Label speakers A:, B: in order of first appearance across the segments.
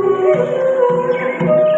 A: Thank you.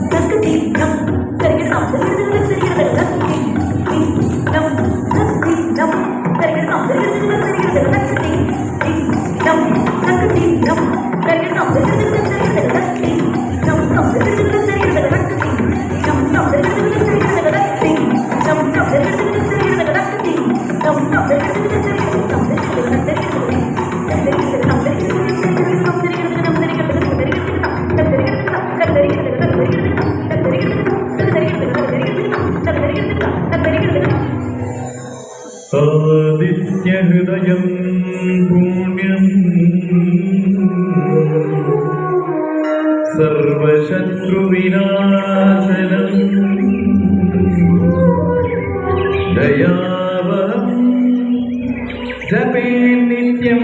A: സർവശത്രുവിനാശനം ദയാവം ജപേ നിത്യം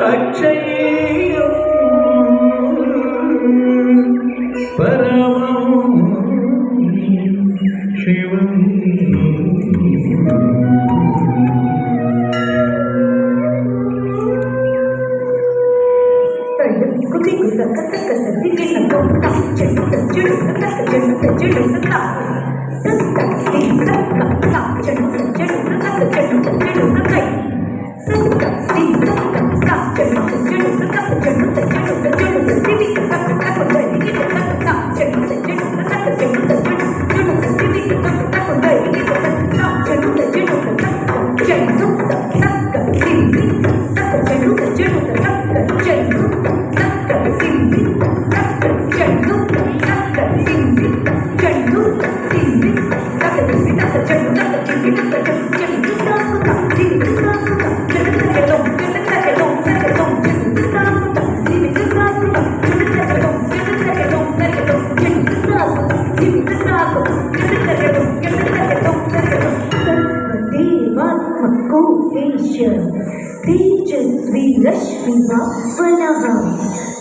A: കക്ഷയേ പരമ
B: Você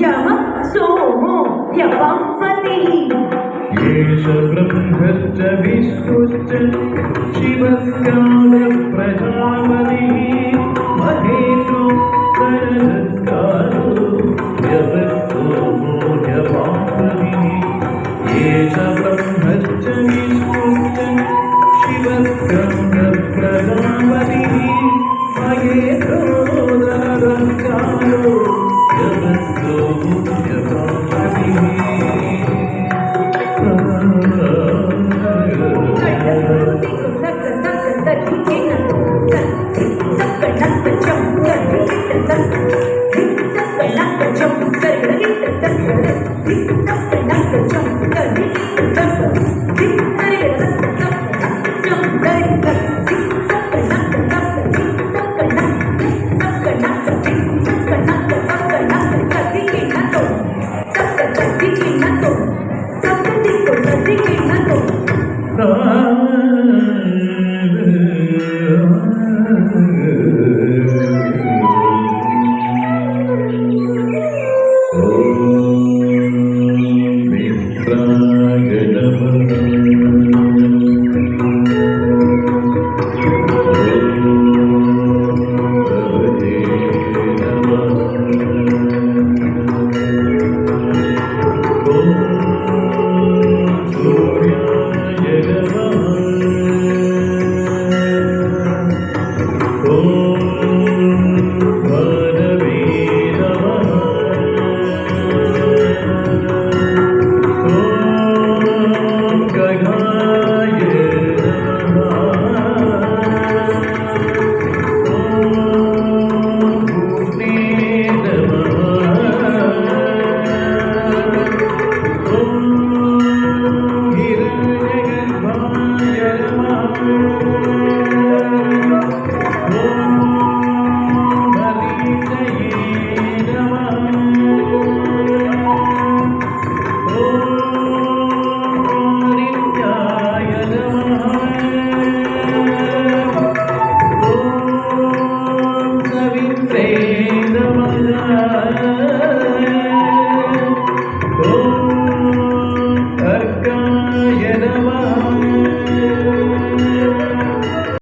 B: यः सोमो यवं पतिः
A: एष ब्रह्मश्च विष्णुश्च शिवस्कालप्रजापतिः Thank you.